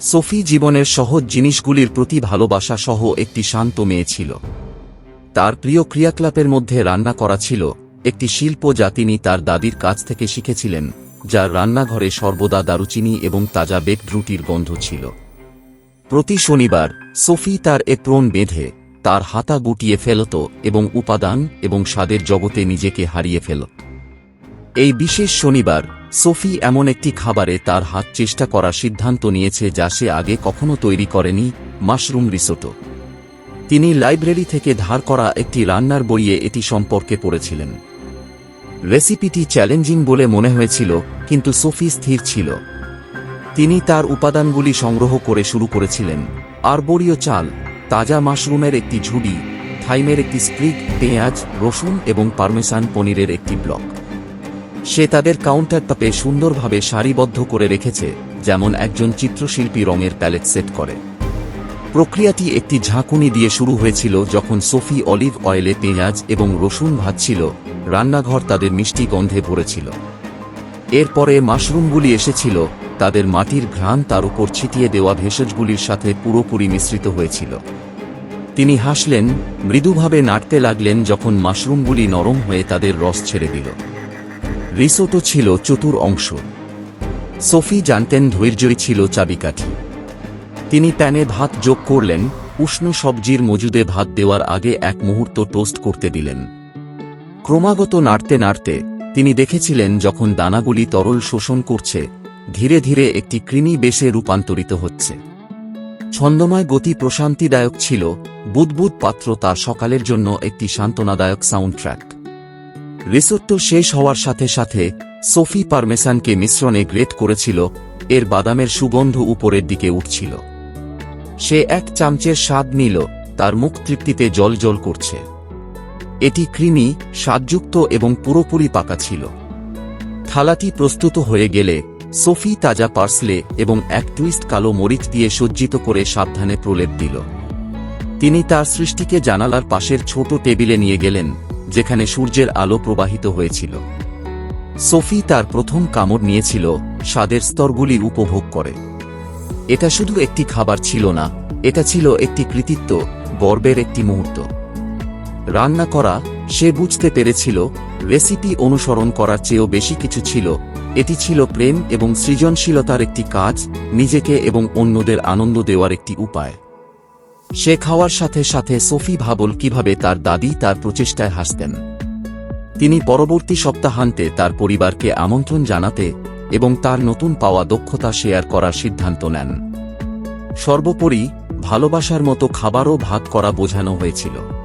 Sophie জীবনের সহজ জিনিসগুলির প্রতি ভালোবাসা সহ একটি শান্ত মেয়ে ছিল। তার প্রিয় ক্রিয়াকলাপের মধ্যে রান্না করা ছিল একটি শিল্প যা তিনি তার দাদির কাছ থেকে শিখেছিলেন, যার রান্নাঘরে সর্বদা দারুচিনি এবং তাজা বেকড রুটির গন্ধ ছিল। প্রতি শনিবার সোফি তার এপ্রন বেঁধে তার হাতা গুটিয়ে ফেলত এবং উপাদান এবং স্বাদের জগতে নিজেকে হারিয়ে ফেল। এই বিশেষ শনিবার সোফি এমন একটি খাবারে তার হাত চেষ্টা করার সিদ্ধান্ত নিয়েছে যা সে আগে কখনো তৈরি করেনি, মাশরুম রিসোটো। তিনি লাইব্রেরি থেকে ধার করা একটি রান্নার বইয়ে এটি সম্পর্কে পড়েছিলেন। রেসিপিটি চ্যালেঞ্জিং বলে মনে হয়েছিল, কিন্তু সোফি স্থির ছিল। তিনি তার উপাদানগুলি সংগ্রহ করে শুরু করেছিলেন, আরবরীয় চাল, তাজা মাশরুমের একটি ঝুড়ি, থাইমের একটি স্প্রিগ, পেঁয়াজ, রসুন এবং পারমেসান পনিরের একটি ব্লক। সে তাদের কাউন্টারটপে সুন্দরভাবে সারিবদ্ধ করে রেখেছে, যেমন একজন চিত্রশিল্পী রঙের প্যালেট সেট করে। প্রক্রিয়াটি একটি ঝাঁকুনি দিয়ে শুরু হয়েছিল যখন সোফি অলিভ অয়েলে পেঁয়াজ এবং রসুন ভাজছিল, রান্নাঘর তাদের মিষ্টি গন্ধে ভরেছিল। এরপরে মাশরুমগুলি এসেছিল, তাদের মাটির ঘ্রাণ তার উপর ছিটিয়ে দেওয়া ভেষজগুলির সাথে পুরোপুরি মিশ্রিত হয়েছিল। তিনি হাসলেন, মৃদুভাবে নাড়তে লাগলেন যখন মাশরুমগুলি নরম হয়ে তাদের রস ছেড়ে দিল। রিসোটো ছিল চতুর অংশ। সোফি জানতেন ধৈর্যই ছিল চাবিকাঠি। তিনি প্যানে ভাত যোগ করলেন, উষ্ণ সবজির মজুদে ভাত দেওয়ার আগে এক মুহূর্ত টোস্ট করতে দিলেন। ক্রমাগত নাড়তে নাড়তে তিনি দেখেছিলেন যখন দানাগুলি তরল শোষণ করছে, ধীরে ধীরে একটি কৃমি বেশে রূপান্তরিত হচ্ছে। ছন্দময় গতি প্রশান্তিদায়ক ছিল, বুদবুদ পাত্র তার সকালের জন্য একটি সান্ত্বনাদায়ক সাউন্ড ট্র্যাক রিসোট্টো শেষ হওয়ার সাথে সাথে সোফি পারমেসানকে মিশ্রণে গ্রেট করেছিল, এর বাদামের সুগন্ধ উপরের দিকে উঠছিল। সে এক চামচের স্বাদ নিল, তার মুখ তৃপ্তিতে জল জল করছে। এটি ক্রিমি, স্বাদযুক্ত এবং পুরোপুরি পাকা ছিল। থালাটি প্রস্তুত হয়ে গেলে সোফি তাজা পার্সলে এবং এক টুইস্ট কালো মরিচ দিয়ে সজ্জিত করে সাবধানে প্রলেপ দিল। তিনি তার সৃষ্টিকে জানালার পাশের ছোট টেবিলে নিয়ে গেলেন। যেখানে সূর্যের আলো প্রবাহিত হয়েছিল। সোফি তার প্রথম কামড় নিয়েছিল, স্বাদের স্তরগুলি উপভোগ করে। এটা শুধু একটি খাবার ছিল না, এটা ছিল একটি কৃতিত্ব, গর্বের একটি মুহূর্ত। রান্না করা, সে বুঝতে পেরেছিল, রেসিপি অনুসরণ করার চেয়েও বেশি কিছু ছিল, এটি ছিল প্রেম এবং সৃজনশীলতার একটি কাজ, নিজেকে এবং অন্যদের আনন্দ দেওয়ার একটি উপায়। সে খাওয়ার সাথে সাথে সোফি ভাবল কীভাবে তার দাদি তার প্রচেষ্টায় হাসতেন। তিনি পরবর্তী সপ্তাহান্তে তার পরিবারকে আমন্ত্রণ জানাতে এবং তার নতুন পাওয়া দক্ষতা শেয়ার করার সিদ্ধান্ত নেন। সর্বোপরি ভালোবাসার মতো খাবারও ভাগ করা বোঝানো হয়েছিল।